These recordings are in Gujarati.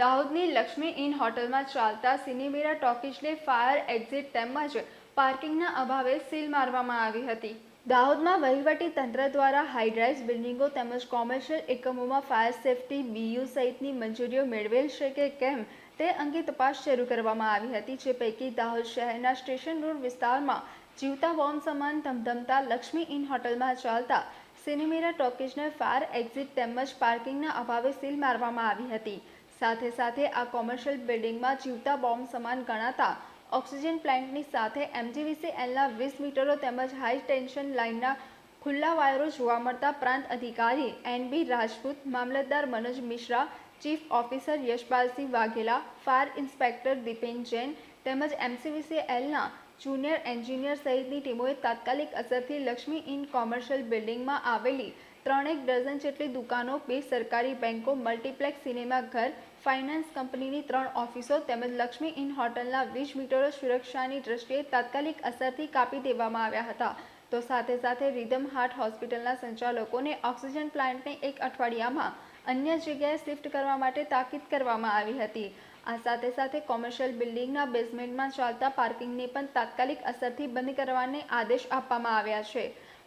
દાહોદની લક્ષ્મી ઇન હોટલમાં ચાલતા સિનેમેરા ટોકીઝને ફાયર એક્ઝિટ તેમજ પાર્કિંગના અભાવે સીલ મારવામાં આવી હતી. દાહોદમાં વહીવટી તંત્ર દ્વારા હાઈડ્રાઇઝ બિલ્ડિંગો તેમજ કોમર્શિયલ એકમોમાં ફાયર સેફટી બીયુ સહિતની મંજૂરીઓ મેળવેલ છે કે કેમ તે અંગે તપાસ શરૂ કરવામાં આવી હતી, જે પૈકી દાહોદ શહેરના સ્ટેશન રોડ વિસ્તારમાં જીવતા બોમ્બ સમાન ધમધમતા લક્ષ્મી ઇન હોટલમાં ચાલતા સિનેમેરા ટોકીઝને ફાયર એક્ઝિટ તેમજ પાર્કિંગના અભાવે સીલ મારવામાં આવી હતી. સાથે સાથે આ કોમર્શિયલ બિલ્ડિંગમાં જીવતા બોમ્બ સમાન ગણાતા ઓક્સિજન પ્લાન્ટની સાથે એમજીવીસી એલના વીસ મીટરો તેમજ હાઈ ટેન્શન લાઇનના ખુલ્લા વાયરો જોવા મળતા પ્રાંત અધિકારી એનબી રાજપૂત, મામલતદાર Manoj Mishra chief officer Yashpalsinh Vaghela fire inspector Dipen Jain તેમજ એમસીવીસી એલના જુનિયર એન્જિનિયર સહિતની ટીમોએ તાત્કાલિક અસરથી લક્ષ્મી ઇન કોમર્શિયલ બિલ્ડિંગમાં આવેલી ત્રણેક ડઝન જેટલી દુકાનો બે સરકારી બેન્કો મલ્ટીપ્લેક્સ સિનેમા ઘર, ફાઇનાન્સ કંપનીની ત્રણ ઓફિસો તેમજ લક્ષ્મી ઇન હોટલના વીસ મીટરો સુરક્ષાની દ્રષ્ટિએ તાત્કાલિક અસરથી કાપી દેવામાં આવ્યા હતા. તો સાથે સાથે રિધમ હાર્ટ હોસ્પિટલના સંચાલકોને ઓક્સિજન પ્લાન્ટને એક અઠવાડિયામાં અન્ય જગ્યાએ શિફ્ટ કરવા માટે તાકીદ કરવામાં આવી હતી. આ સાથે સાથે કોમર્શિયલ બિલ્ડિંગના બેઝમેન્ટમાં ચાલતા પાર્કિંગને પણ તાત્કાલિક અસરથી બંધ કરવાને આદેશ આપવામાં આવ્યા છે.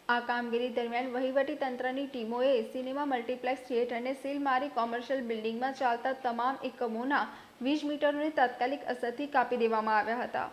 આ કામગીરી દરમિયાન વહીવટી તંત્રની ટીમોએ સિનેમા મલ્ટીપ્લેક્સ થિયેટરને સીલ મારી કોમર્શિયલ બિલ્ડિંગમાં ચાલતા તમામ એકમોના વીજ મીટરોને તાત્કાલિક અસરથી કાપી દેવામાં આવ્યા હતા.